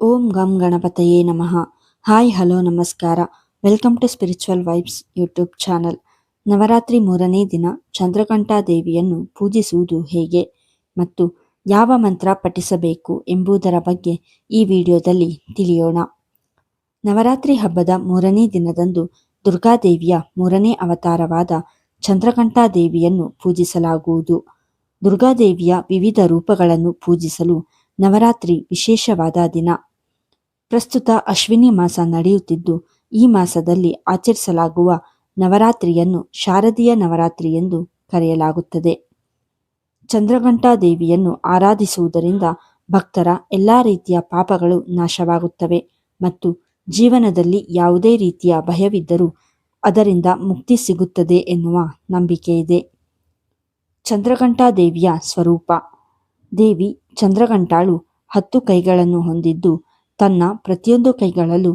ಓಂ ಗಂ ಗಣಪತಯೇ ನಮಃ. ಹಾಯ್, ಹಲೋ, ನಮಸ್ಕಾರ. Welcome to Spiritual Vibes YouTube channel. Navratri ಮೂರನೇ ದಿನ ಚಂದ್ರಕಂಠ ದೇವಿಯನ್ನು ಪೂಜಿಸುವುದು ಹೇಗೆ ಮತ್ತು ಯಾವ ಮಂತ್ರ ಪಠಿಸಬೇಕು ಎಂಬುದರ ಬಗ್ಗೆ ಈ ವಿಡಿಯೋದಲ್ಲಿ ತಿಳಿಯೋಣ. ನವರಾತ್ರಿ ಹಬ್ಬದ ಮೂರನೇ ದಿನದಂದು ದುರ್ಗಾದೇವಿಯ ಮೂರನೇ ಅವತಾರವಾದ ಚಂದ್ರಕಂಠ ದೇವಿಯನ್ನು ಪೂಜಿಸಲಾಗುವುದು. ದುರ್ಗಾದೇವಿಯ ವಿವಿಧ ರೂಪಗಳನ್ನು ಪೂಜಿಸಲು ನವರಾತ್ರಿ ವಿಶೇಷವಾದ ದಿನ. ಪ್ರಸ್ತುತ ಅಶ್ವಿನಿ ಮಾಸ ನಡೆಯುತ್ತಿದ್ದು, ಈ ಮಾಸದಲ್ಲಿ ಆಚರಿಸಲಾಗುವ ನವರಾತ್ರಿಯನ್ನು ಶಾರದೀಯ ನವರಾತ್ರಿ ಎಂದು ಕರೆಯಲಾಗುತ್ತದೆ. ಚಂದ್ರಘಂಟಾ ದೇವಿಯನ್ನು ಆರಾಧಿಸುವುದರಿಂದ ಭಕ್ತರ ಎಲ್ಲ ರೀತಿಯ ಪಾಪಗಳು ನಾಶವಾಗುತ್ತವೆ ಮತ್ತು ಜೀವನದಲ್ಲಿ ಯಾವುದೇ ರೀತಿಯ ಭಯವಿದ್ದರೂ ಅದರಿಂದ ಮುಕ್ತಿ ಸಿಗುತ್ತದೆ ಎನ್ನುವ ನಂಬಿಕೆ ಇದೆ. ಚಂದ್ರಘಂಟಾ ದೇವಿಯ ಸ್ವರೂಪ. ದೇವಿ ಚಂದ್ರಘಂಟಾಳು ಹತ್ತು ಕೈಗಳನ್ನು ಹೊಂದಿದ್ದು ತನ್ನ ಪ್ರತಿಯೊಂದು ಕೈಗಳಲ್ಲೂ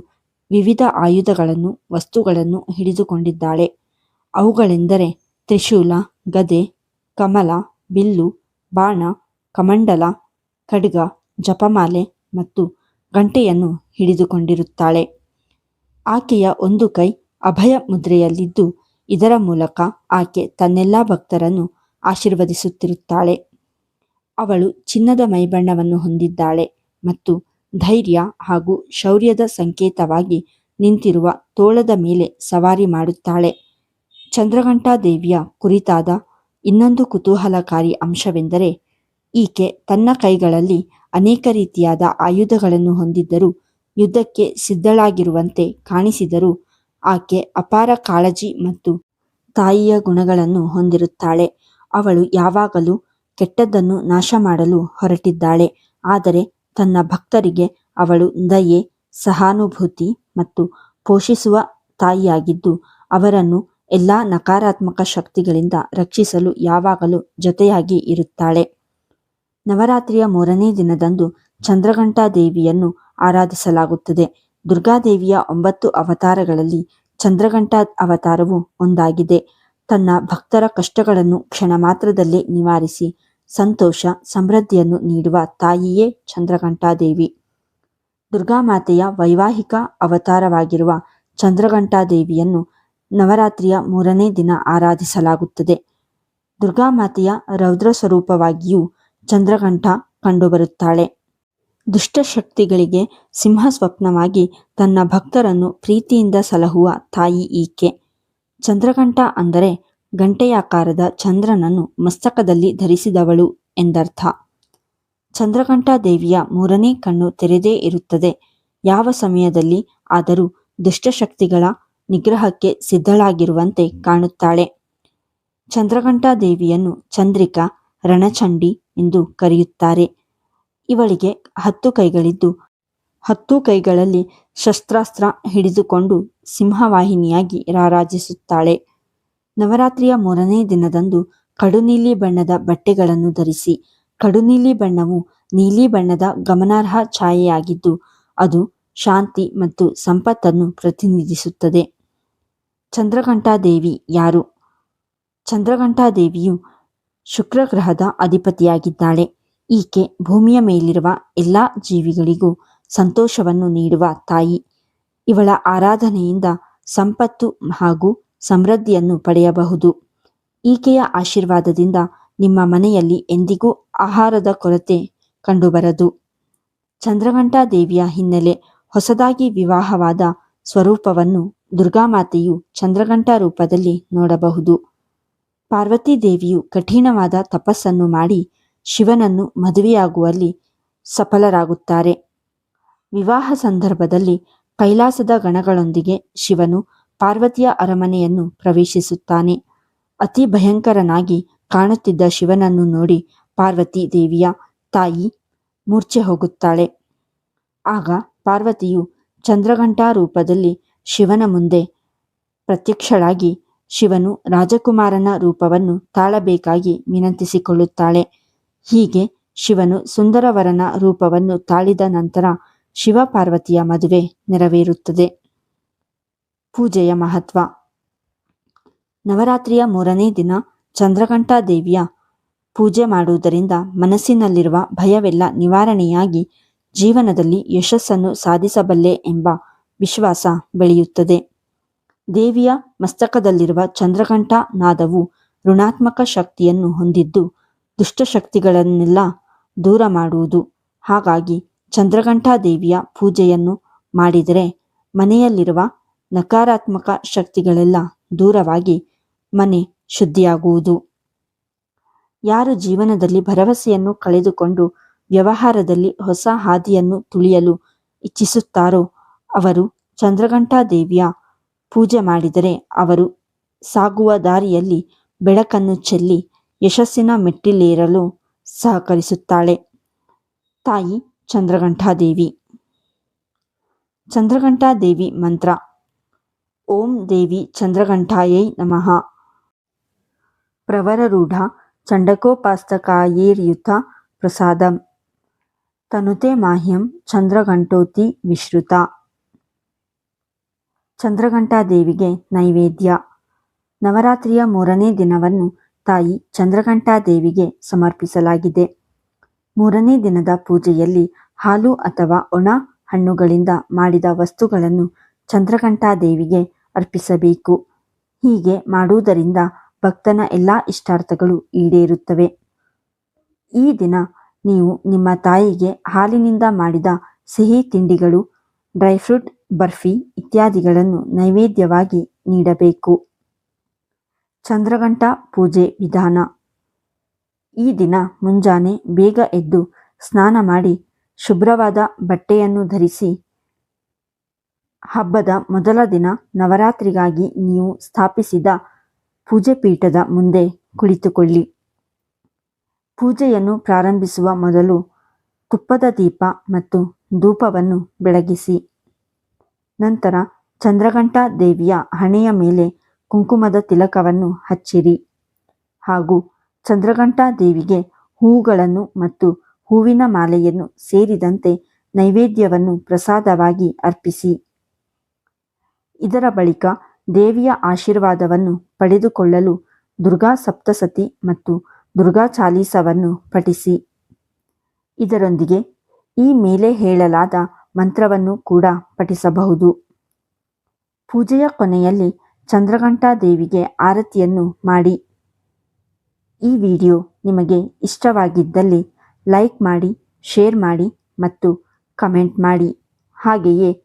ವಿವಿಧ ಆಯುಧಗಳನ್ನು, ವಸ್ತುಗಳನ್ನು ಹಿಡಿದುಕೊಂಡಿದ್ದಾಳೆ. ಅವುಗಳೆಂದರೆ ತ್ರಿಶೂಲ, ಗದೆ, ಕಮಲ, ಬಿಲ್ಲು, ಬಾಣ, ಕಮಂಡಲ, ಖಡ್ಗ, ಜಪಮಾಲೆ ಮತ್ತು ಗಂಟೆಯನ್ನು ಹಿಡಿದುಕೊಂಡಿರುತ್ತಾಳೆ. ಆಕೆಯ ಒಂದು ಕೈ ಅಭಯ ಮುದ್ರೆಯಲ್ಲಿದ್ದು, ಇದರ ಮೂಲಕ ಆಕೆ ತನ್ನೆಲ್ಲ ಭಕ್ತರನ್ನು ಆಶೀರ್ವದಿಸುತ್ತಿರುತ್ತಾಳೆ. ಅವಳು ಚಿನ್ನದ ಮೈಬಣ್ಣವನ್ನು ಹೊಂದಿದ್ದಾಳೆ ಮತ್ತು ಧೈರ್ಯ ಹಾಗೂ ಶೌರ್ಯದ ಸಂಕೇತವಾಗಿ ನಿಂತಿರುವ ತೋಳದ ಮೇಲೆ ಸವಾರಿ ಮಾಡುತ್ತಾಳೆ. ಚಂದ್ರಘಂಟಾ ದೇವಿಯ ಕುರಿತಾದ ಇನ್ನೊಂದು ಕುತೂಹಲಕಾರಿ ಅಂಶವೆಂದರೆ, ಈಕೆ ತನ್ನ ಕೈಗಳಲ್ಲಿ ಅನೇಕ ರೀತಿಯಾದ ಆಯುಧಗಳನ್ನು ಹೊಂದಿದ್ದರೂ ಯುದ್ಧಕ್ಕೆ ಸಿದ್ಧಳಾಗಿರುವಂತೆ ಕಾಣಿಸಿದರೂ ಆಕೆ ಅಪಾರ ಕಾಳಜಿ ಮತ್ತು ತಾಯಿಯ ಗುಣಗಳನ್ನು ಹೊಂದಿರುತ್ತಾಳೆ. ಅವಳು ಯಾವಾಗಲೂ ಕೆಟ್ಟದ್ದನ್ನು ನಾಶ ಮಾಡಲು ಹೊರಟಿದ್ದಾಳೆ. ಆದರೆ ತನ್ನ ಭಕ್ತರಿಗೆ ಅವಳು ದಯೆ, ಸಹಾನುಭೂತಿ ಮತ್ತು ಪೋಷಿಸುವ ತಾಯಿಯಾಗಿದ್ದು, ಅವರನ್ನು ಎಲ್ಲ ನಕಾರಾತ್ಮಕ ಶಕ್ತಿಗಳಿಂದ ರಕ್ಷಿಸಲು ಯಾವಾಗಲೂ ಜೊತೆಯಾಗಿ ಇರುತ್ತಾಳೆ. ನವರಾತ್ರಿಯ ಮೂರನೇ ದಿನದಂದು ಚಂದ್ರಘಂಟಾ ದೇವಿಯನ್ನು ಆರಾಧಿಸಲಾಗುತ್ತದೆ. ದುರ್ಗಾದೇವಿಯ ಒಂಬತ್ತು ಅವತಾರಗಳಲ್ಲಿ ಚಂದ್ರಘಂಟಾ ಅವತಾರವು ಒಂದಾಗಿದೆ. ತನ್ನ ಭಕ್ತರ ಕಷ್ಟಗಳನ್ನು ಕ್ಷಣ ಮಾತ್ರದಲ್ಲೇ ನಿವಾರಿಸಿ ಸಂತೋಷ, ಸಮೃದ್ಧಿಯನ್ನು ನೀಡುವ ತಾಯಿಯೇ ಚಂದ್ರಘಂಟಾದೇವಿ. ದುರ್ಗಾಮಾತೆಯ ವೈವಾಹಿಕ ಅವತಾರವಾಗಿರುವ ಚಂದ್ರಘಂಟಾದೇವಿಯನ್ನು ನವರಾತ್ರಿಯ ಮೂರನೇ ದಿನ ಆರಾಧಿಸಲಾಗುತ್ತದೆ. ದುರ್ಗಾಮಾತೆಯ ರೌದ್ರ ಸ್ವರೂಪವಾಗಿಯೂ ಚಂದ್ರಘಂಟ ಕಂಡುಬರುತ್ತಾಳೆ. ದುಷ್ಟಶಕ್ತಿಗಳಿಗೆ ಸಿಂಹ ಸ್ವಪ್ನವಾಗಿ ತನ್ನ ಭಕ್ತರನ್ನು ಪ್ರೀತಿಯಿಂದ ಸಲಹುವ ತಾಯಿ ಈಕೆ. ಚಂದ್ರಘಂಟ ಅಂದರೆ ಗಂಟೆಯಾಕಾರದ ಚಂದ್ರನನ್ನು ಮಸ್ತಕದಲ್ಲಿ ಧರಿಸಿದವಳು ಎಂದರ್ಥ. ಚಂದ್ರಘಂಟಾದೇವಿಯ ಮೂರನೇ ಕಣ್ಣು ತೆರೆದೇ ಇರುತ್ತದೆ. ಯಾವ ಸಮಯದಲ್ಲಿ ಆದರೂ ದುಷ್ಟಶಕ್ತಿಗಳ ನಿಗ್ರಹಕ್ಕೆ ಸಿದ್ಧಳಾಗಿರುವಂತೆ ಕಾಣುತ್ತಾಳೆ. ಚಂದ್ರಘಂಟಾದೇವಿಯನ್ನು ಚಂದ್ರಿಕಾ, ರಣಚಂಡಿ ಎಂದು ಕರೆಯುತ್ತಾರೆ. ಇವಳಿಗೆ ಹತ್ತು ಕೈಗಳಿದ್ದು, ಹತ್ತು ಕೈಗಳಲ್ಲಿ ಶಸ್ತ್ರಾಸ್ತ್ರ ಹಿಡಿದುಕೊಂಡು ಸಿಂಹವಾಹಿನಿಯಾಗಿ ರಾರಾಜಿಸುತ್ತಾಳೆ. ನವರಾತ್ರಿಯ ಮೂರನೇ ದಿನದಂದು ಕಡುನೀಲಿ ಬಣ್ಣದ ಬಟ್ಟೆಗಳನ್ನು ಧರಿಸಿ, ಕಡುನೀಲಿ ಬಣ್ಣವು ನೀಲಿ ಬಣ್ಣದ ಗಮನಾರ್ಹ ಛಾಯೆಯಾಗಿದ್ದು, ಅದು ಶಾಂತಿ ಮತ್ತು ಸಂಪತ್ತನ್ನು ಪ್ರತಿನಿಧಿಸುತ್ತದೆ. ಚಂದ್ರಘಂಟಾದೇವಿ ಯಾರು? ಚಂದ್ರಘಂಟಾದೇವಿಯು ಶುಕ್ರ ಗ್ರಹದ ಅಧಿಪತಿಯಾಗಿದ್ದಾಳೆ. ಈಕೆ ಭೂಮಿಯ ಮೇಲಿರುವ ಎಲ್ಲ ಜೀವಿಗಳಿಗೂ ಸಂತೋಷವನ್ನು ನೀಡುವ ತಾಯಿ. ಇವಳ ಆರಾಧನೆಯಿಂದ ಸಂಪತ್ತು ಹಾಗೂ ಸಮೃದ್ಧಿಯನ್ನು ಪಡೆಯಬಹುದು. ಈಕೆಯ ಆಶೀರ್ವಾದದಿಂದ ನಿಮ್ಮ ಮನೆಯಲ್ಲಿ ಎಂದಿಗೂ ಆಹಾರದ ಕೊರತೆ ಕಂಡುಬರದು. ಚಂದ್ರಘಂಟಾ ದೇವಿಯ ಹಿನ್ನೆಲೆ ಹೊಸದಾಗಿ ವಿವಾಹವಾದ ಸ್ವರೂಪವನ್ನು ದುರ್ಗಾಮಾತೆಯು ಚಂದ್ರಘಂಟಾ ರೂಪದಲ್ಲಿ ನೋಡಬಹುದು. ಪಾರ್ವತಿ ದೇವಿಯು ಕಠಿಣವಾದ ತಪಸ್ಸನ್ನು ಮಾಡಿ ಶಿವನನ್ನು ಮದುವೆಯಾಗುವಲ್ಲಿ ಸಫಲರಾಗುತ್ತಾರೆ. ವಿವಾಹ ಸಂದರ್ಭದಲ್ಲಿ ಕೈಲಾಸದ ಗಣಗಳೊಂದಿಗೆ ಶಿವನು ಪಾರ್ವತಿಯ ಅರಮನೆಯನ್ನು ಪ್ರವೇಶಿಸುತ್ತಾನೆ. ಅತಿ ಭಯಂಕರನಾಗಿ ಕಾಣುತ್ತಿದ್ದ ಶಿವನನ್ನು ನೋಡಿ ಪಾರ್ವತಿ ದೇವಿಯ ತಾಯಿ ಮೂರ್ಛೆ ಹೋಗುತ್ತಾಳೆ. ಆಗ ಪಾರ್ವತಿಯು ಚಂದ್ರಘಂಟಾ ರೂಪದಲ್ಲಿ ಶಿವನ ಮುಂದೆ ಪ್ರತ್ಯಕ್ಷಳಾಗಿ ಶಿವನು ರಾಜಕುಮಾರನ ರೂಪವನ್ನು ತಾಳಬೇಕಾಗಿ ವಿನಂತಿಸಿಕೊಳ್ಳುತ್ತಾಳೆ. ಹೀಗೆ ಶಿವನು ಸುಂದರವರನ ರೂಪವನ್ನು ತಾಳಿದ ನಂತರ ಶಿವ ಪಾರ್ವತಿಯ ಮದುವೆ ನೆರವೇರುತ್ತದೆ. ಪೂಜೆಯ ಮಹತ್ವ. ನವರಾತ್ರಿಯ ಮೂರನೇ ದಿನ ಚಂದ್ರಘಂಟಾ ದೇವಿಯ ಪೂಜೆ ಮಾಡುವುದರಿಂದ ಮನಸ್ಸಿನಲ್ಲಿರುವ ಭಯವೆಲ್ಲ ನಿವಾರಣೆಯಾಗಿ ಜೀವನದಲ್ಲಿ ಯಶಸ್ಸನ್ನು ಸಾಧಿಸಬಲ್ಲೆ ಎಂಬ ವಿಶ್ವಾಸ ಬೆಳೆಯುತ್ತದೆ. ದೇವಿಯ ಮಸ್ತಕದಲ್ಲಿರುವ ಚಂದ್ರಘಂಟ ನಾದವು ಋಣಾತ್ಮಕ ಶಕ್ತಿಯನ್ನು ಹೊಂದಿದ್ದು ದುಷ್ಟಶಕ್ತಿಗಳನ್ನೆಲ್ಲ ದೂರ ಮಾಡುವುದು. ಹಾಗಾಗಿ ಚಂದ್ರಘಂಟಾ ದೇವಿಯ ಪೂಜೆಯನ್ನು ಮಾಡಿದರೆ ಮನೆಯಲ್ಲಿರುವ ನಕಾರಾತ್ಮಕ ಶಕ್ತಿಗಳೆಲ್ಲ ದೂರವಾಗಿ ಮನೆ ಶುದ್ಧಿಯಾಗುವುದು. ಯಾರು ಜೀವನದಲ್ಲಿ ಭರವಸೆಯನ್ನು ಕಳೆದುಕೊಂಡು ವ್ಯವಹಾರದಲ್ಲಿ ಹೊಸ ಹಾದಿಯನ್ನು ತುಳಿಯಲು ಇಚ್ಛಿಸುತ್ತಾರೋ ಅವರು ಚಂದ್ರಘಂಟಾದೇವಿಯ ಪೂಜೆ ಮಾಡಿದರೆ ಅವರು ಸಾಗುವ ದಾರಿಯಲ್ಲಿ ಬೆಳಕನ್ನು ಚೆಲ್ಲಿ ಯಶಸ್ಸಿನ ಮೆಟ್ಟಿಲೇರಲು ಸಹಕರಿಸುತ್ತಾಳೆ. ತಾಯಿ ಚಂದ್ರಘಂಟಾದೇವಿ. ಚಂದ್ರಘಂಟಾದೇವಿ ಮಂತ್ರ. ಓಂ ದೇವಿ ಚಂದ್ರಘಂಟಾಯೈ ನಮಃ. ಪ್ರವರರೂಢ ಚಂಡಕೋಪಾಸ್ತಕಾಯೇರ್ಯುತ ಪ್ರಸಾದಂ. ತನುತೆ ಮಾಹ್ಯಂ ಚಂದ್ರಘಂಟೋತಿ ವಿಶ್ರುತ. ಚಂದ್ರಘಂಟಾದೇವಿಗೆ ನೈವೇದ್ಯ. ನವರಾತ್ರಿಯ ಮೂರನೇ ದಿನವನ್ನು ತಾಯಿ ಚಂದ್ರಘಂಟಾದೇವಿಗೆ ಸಮರ್ಪಿಸಲಾಗಿದೆ. ಮೂರನೇ ದಿನದ ಪೂಜೆಯಲ್ಲಿ ಹಾಲು ಅಥವಾ ಒಣ ಹಣ್ಣುಗಳಿಂದ ಮಾಡಿದ ವಸ್ತುಗಳನ್ನು ಚಂದ್ರಘಂಟಾದೇವಿಗೆ ಅರ್ಪಿಸಬೇಕು. ಹೀಗೆ ಮಾಡುವುದರಿಂದ ಭಕ್ತನ ಎಲ್ಲ ಇಷ್ಟಾರ್ಥಗಳು ಈಡೇರುತ್ತವೆ. ಈ ದಿನ ನೀವು ನಿಮ್ಮ ತಾಯಿಗೆ ಹಾಲಿನಿಂದ ಮಾಡಿದ ಸಿಹಿ ತಿಂಡಿಗಳು, ಡ್ರೈ ಫ್ರೂಟ್, ಬರ್ಫಿ ಇತ್ಯಾದಿಗಳನ್ನು ನೈವೇದ್ಯವಾಗಿ ನೀಡಬೇಕು. ಚಂದ್ರಗಂಟ ಪೂಜೆ ವಿಧಾನ. ಈ ದಿನ ಮುಂಜಾನೆ ಬೇಗ ಎದ್ದು ಸ್ನಾನ ಮಾಡಿ ಶುಭ್ರವಾದ ಬಟ್ಟೆಯನ್ನು ಧರಿಸಿ ಹಬ್ಬದ ಮೊದಲ ದಿನ ನವರಾತ್ರಿಗಾಗಿ ನೀವು ಸ್ಥಾಪಿಸಿದ ಪೂಜೆ ಪೀಠದ ಮುಂದೆ ಕುಳಿತುಕೊಳ್ಳಿ. ಪೂಜೆಯನ್ನು ಪ್ರಾರಂಭಿಸುವ ಮೊದಲು ತುಪ್ಪದ ದೀಪ ಮತ್ತು ಧೂಪವನ್ನು ಬೆಳಗಿಸಿ. ನಂತರ ಚಂದ್ರಘಂಟಾ ದೇವಿಯ ಹಣೆಯ ಮೇಲೆ ಕುಂಕುಮದ ತಿಲಕವನ್ನು ಹಚ್ಚಿರಿ. ಹಾಗೂ ಚಂದ್ರಘಂಟಾ ದೇವಿಗೆ ಹೂಗಳನ್ನು ಮತ್ತು ಹೂವಿನ ಮಾಲೆಯನ್ನು ಸೇರಿದಂತೆ ನೈವೇದ್ಯವನ್ನು ಪ್ರಸಾದವಾಗಿ ಅರ್ಪಿಸಿ. ಇದರ ಬಳಿಕ ದೇವಿಯ ಆಶೀರ್ವಾದವನ್ನು ಪಡೆದುಕೊಳ್ಳಲು ದುರ್ಗಾ ಸಪ್ತಸತಿ ಮತ್ತು ದುರ್ಗಾ ಚಾಲೀಸವನ್ನು ಪಠಿಸಿ. ಇದರೊಂದಿಗೆ ಈ ಮೇಲೆ ಹೇಳಲಾದ ಮಂತ್ರವನ್ನು ಕೂಡ ಪಠಿಸಬಹುದು. ಪೂಜೆಯ ಕೊನೆಯಲ್ಲಿ ಚಂದ್ರಘಂಟಾ ದೇವಿಗೆ ಆರತಿಯನ್ನು ಮಾಡಿ. ಈ ವಿಡಿಯೋ ನಿಮಗೆ ಇಷ್ಟವಾಗಿದ್ದಲ್ಲಿ ಲೈಕ್ ಮಾಡಿ, ಶೇರ್ ಮಾಡಿ ಮತ್ತು ಕಮೆಂಟ್ ಮಾಡಿ. ಹಾಗೆಯೇ